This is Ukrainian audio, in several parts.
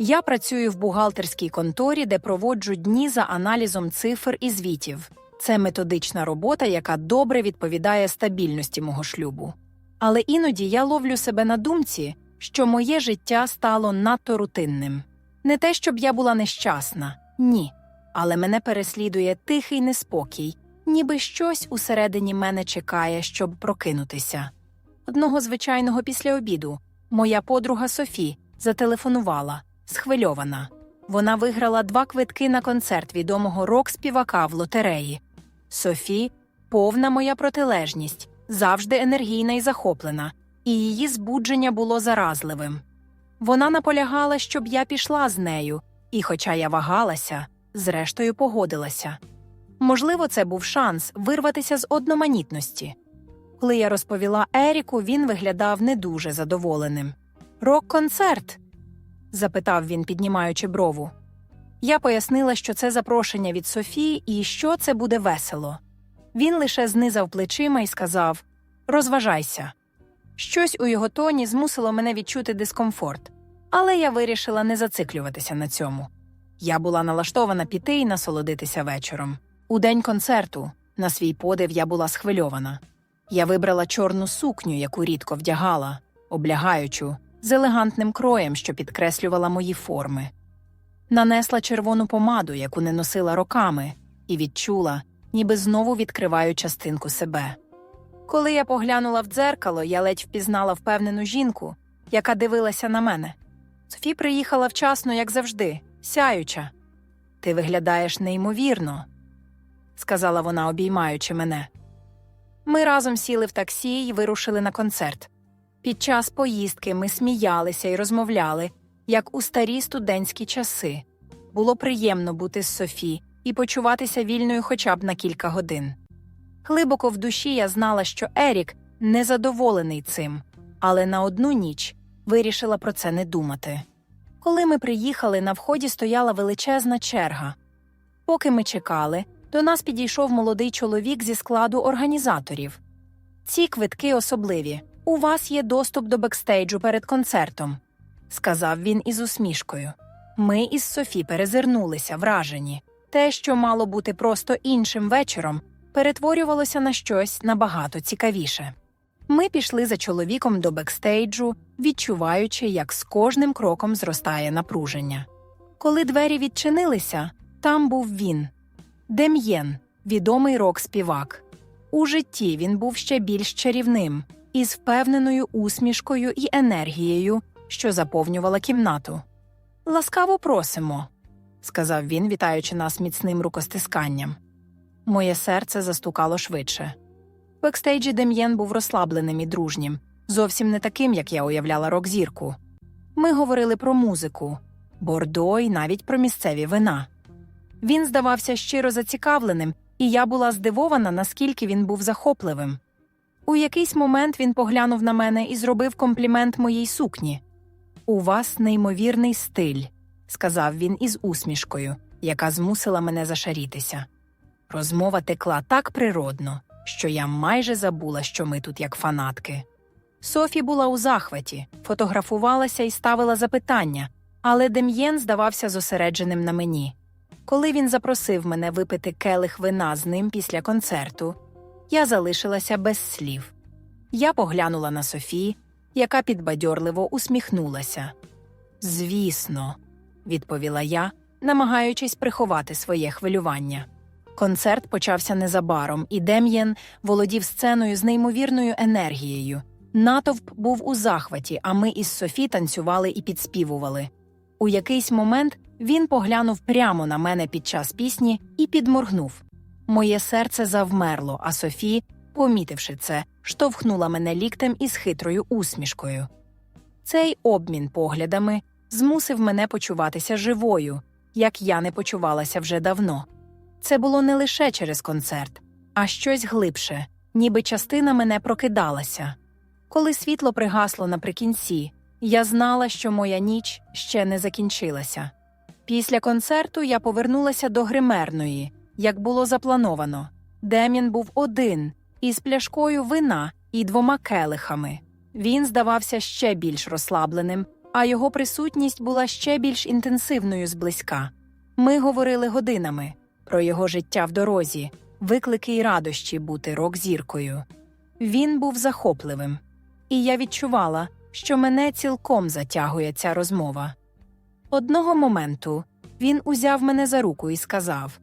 Я працюю в бухгалтерській конторі, де проводжу дні за аналізом цифр і звітів. Це методична робота, яка добре відповідає стабільності мого шлюбу. Але іноді я ловлю себе на думці, що моє життя стало надто рутинним. Не те, щоб я була нещасна, ні. Але мене переслідує тихий неспокій, ніби щось усередині мене чекає, щоб прокинутися. Одного звичайного після обіду моя подруга Софі зателефонувала, схвильована. Вона виграла два квитки на концерт відомого рок-співака в лотереї. Софі повна моя протилежність, завжди енергійна і захоплена, і її збудження було заразливим. Вона наполягала, щоб я пішла з нею, і, хоча я вагалася, зрештою погодилася. Можливо, це був шанс вирватися з одноманітності. Коли я розповіла Еріку, він виглядав не дуже задоволеним. Рок-концерт? Запитав він, піднімаючи брову. Я пояснила, що це запрошення від Софії і що це буде весело. Він лише знизав плечима і сказав Розважайся. Щось у його тоні змусило мене відчути дискомфорт, але я вирішила не зациклюватися на цьому. Я була налаштована піти і насолодитися вечором. У день концерту, на свій подив, я була схвильована. Я вибрала чорну сукню, яку рідко вдягала, облягаючу, з елегантним кроєм, що підкреслювала мої форми. Нанесла червону помаду, яку не носила роками, і відчула, ніби знову відкриваю частинку себе. Коли я поглянула в дзеркало, я ледь впізнала впевнену жінку, яка дивилася на мене. Софі приїхала вчасно, як завжди, сяюча. Ти виглядаєш неймовірно, сказала вона, обіймаючи мене. Ми разом сіли в таксі і вирушили на концерт. Під час поїздки ми сміялися і розмовляли, як у старі студентські часи. Було приємно бути з Софі і почуватися вільною хоча б на кілька годин. Глибоко в душі я знала, що Ерік незадоволений цим, але на одну ніч вирішила про це не думати. Коли ми приїхали, на вході стояла величезна черга. Поки ми чекали, до нас підійшов молодий чоловік зі складу організаторів. Ці квитки особливі. У вас є доступ до бекстейджу перед концертом, сказав він із усмішкою. Ми із Софі перезирнулися, вражені. Те, що мало бути просто іншим вечором, перетворювалося на щось набагато цікавіше. Ми пішли за чоловіком до бекстейджу, відчуваючи, як з кожним кроком зростає напруження. Коли двері відчинилися, там був він Дем'єн, відомий рок-співак. У житті він був ще більш чарівним, із впевненою усмішкою і енергією, що заповнювала кімнату. Ласкаво просимо, сказав він, вітаючи нас міцним рукостисканням. Моє серце застукало швидше. В бекстейджі Дем'єн був розслабленим і дружнім, зовсім не таким, як я уявляла рок-зірку. Ми говорили про музику, бордо і навіть про місцеві вина. Він здавався щиро зацікавленим, і я була здивована, наскільки він був захопливим. У якийсь момент він поглянув на мене і зробив комплімент моїй сукні. У вас неймовірний стиль, сказав він із усмішкою, яка змусила мене зашарітися. Розмова текла так природно, що я майже забула, що ми тут як фанатки. Софі була у захваті, фотографувалася і ставила запитання, але Дем'єн здавався зосередженим на мені. Коли він запросив мене випити келих вина з ним після концерту, я залишилася без слів. Я поглянула на Софі, яка підбадьорливо усміхнулася. Звісно, відповіла я, намагаючись приховати своє хвилювання. Концерт почався незабаром, і Дем'єн володів сценою з неймовірною енергією. Натовп був у захваті, а ми із Софі танцювали і підспівували. У якийсь момент він поглянув прямо на мене під час пісні і підморгнув. Моє серце завмерло, а Софі, помітивши це, штовхнула мене ліктем із хитрою усмішкою. Цей обмін поглядами змусив мене почуватися живою, як я не почувалася вже давно. Це було не лише через концерт, а щось глибше, ніби частина мене прокидалася. Коли світло пригасло наприкінці, я знала, що моя ніч ще не закінчилася. Після концерту я повернулася до гримерної, як було заплановано. Дем'ян був один, із пляшкою вина і двома келихами. Він здавався ще більш розслабленим, а його присутність була ще більш інтенсивною зблизька. Ми говорили годинами про його життя в дорозі, виклики й радощі бути рок-зіркою. Він був захопливим, і я відчувала, що мене цілком затягує ця розмова. Одного моменту він узяв мене за руку і сказав: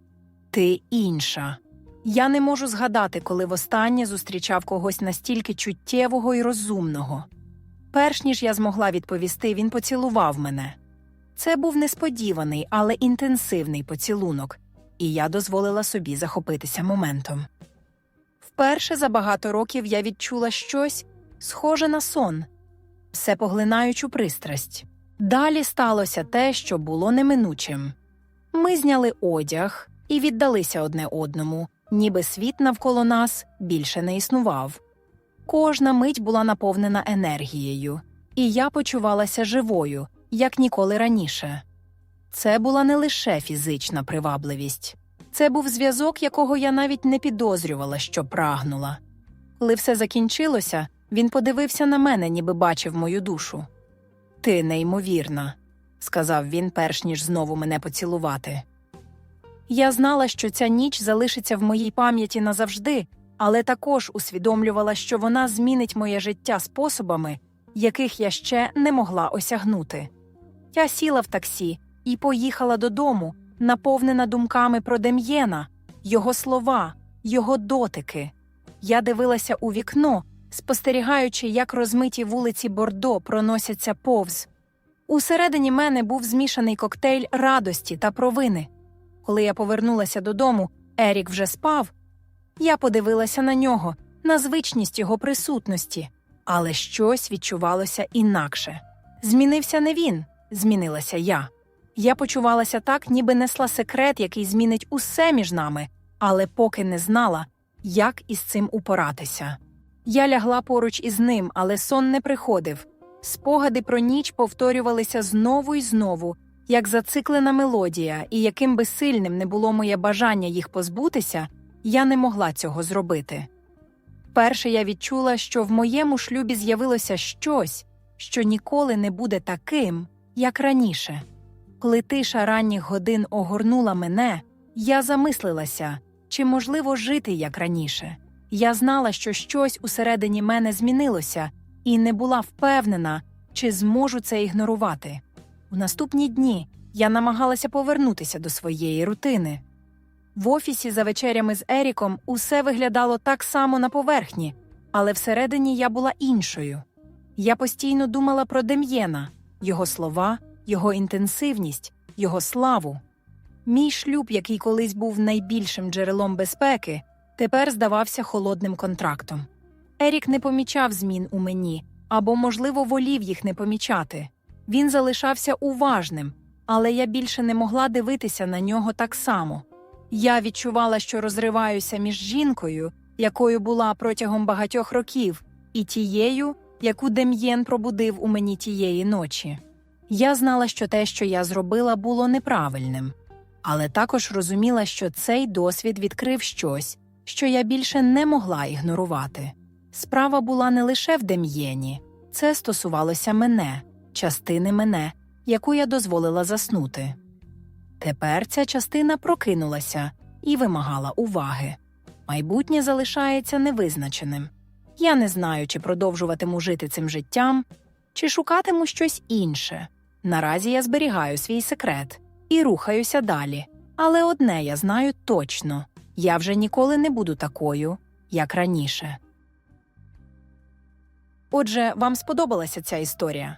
Ти інша. Я не можу згадати, коли востаннє зустрічав когось настільки чуттєвого і розумного. Перш ніж я змогла відповісти, він поцілував мене. Це був несподіваний, але інтенсивний поцілунок, і я дозволила собі захопитися моментом. Вперше за багато років я відчула щось схоже на сон, всепоглинаючу пристрасть. Далі сталося те, що було неминучим. Ми зняли одяг і віддалися одне одному, ніби світ навколо нас більше не існував. Кожна мить була наповнена енергією, і я почувалася живою, як ніколи раніше. Це була не лише фізична привабливість, це був зв'язок, якого я навіть не підозрювала, що прагнула. Коли все закінчилося, він подивився на мене, ніби бачив мою душу. Ти неймовірна, сказав він, перш ніж знову мене поцілувати. Я знала, що ця ніч залишиться в моїй пам'яті назавжди, але також усвідомлювала, що вона змінить моє життя способами, яких я ще не могла осягнути. Я сіла в таксі і поїхала додому, наповнена думками про Дем'єна, його слова, його дотики. Я дивилася у вікно, спостерігаючи, як розмиті вулиці Бордо проносяться повз. Усередині мене був змішаний коктейль радості та провини. Коли я повернулася додому, Ерік вже спав. Я подивилася на нього, на звичність його присутності, але щось відчувалося інакше. Змінився не він, змінилася я. Я почувалася так, ніби несла секрет, який змінить усе між нами, але поки не знала, як із цим упоратися. Я лягла поруч із ним, але сон не приходив. Спогади про ніч повторювалися знову і знову, як зациклена мелодія, і яким би сильним не було моє бажання їх позбутися, я не могла цього зробити. Перше я відчула, що в моєму шлюбі з'явилося щось, що ніколи не буде таким, як раніше. Коли тиша ранніх годин огорнула мене, я замислилася, чи можливо жити як раніше. Я знала, що щось усередині мене змінилося, і не була впевнена, чи зможу це ігнорувати. У наступні дні я намагалася повернутися до своєї рутини. В офісі за вечерями з Еріком усе виглядало так само на поверхні, але всередині я була іншою. Я постійно думала про Дем'єна, його слова, його інтенсивність, його славу. Мій шлюб, який колись був найбільшим джерелом безпеки, тепер здавався холодним контрактом. Ерік не помічав змін у мені або, можливо, волів їх не помічати. Він залишався уважним, але я більше не могла дивитися на нього так само. Я відчувала, що розриваюся між жінкою, якою була протягом багатьох років, і тією, яку Дем'єн пробудив у мені тієї ночі. Я знала, що те, що я зробила, було неправильним, але також розуміла, що цей досвід відкрив щось, що я більше не могла ігнорувати. Справа була не лише в Дем'єні, це стосувалося мене, частини мене, яку я дозволила заснути. Тепер ця частина прокинулася і вимагала уваги. Майбутнє залишається невизначеним. Я не знаю, чи продовжуватиму жити цим життям, чи шукатиму щось інше. Наразі я зберігаю свій секрет і рухаюся далі. Але одне я знаю точно я вже ніколи не буду такою, як раніше. Отже, вам сподобалася ця історія.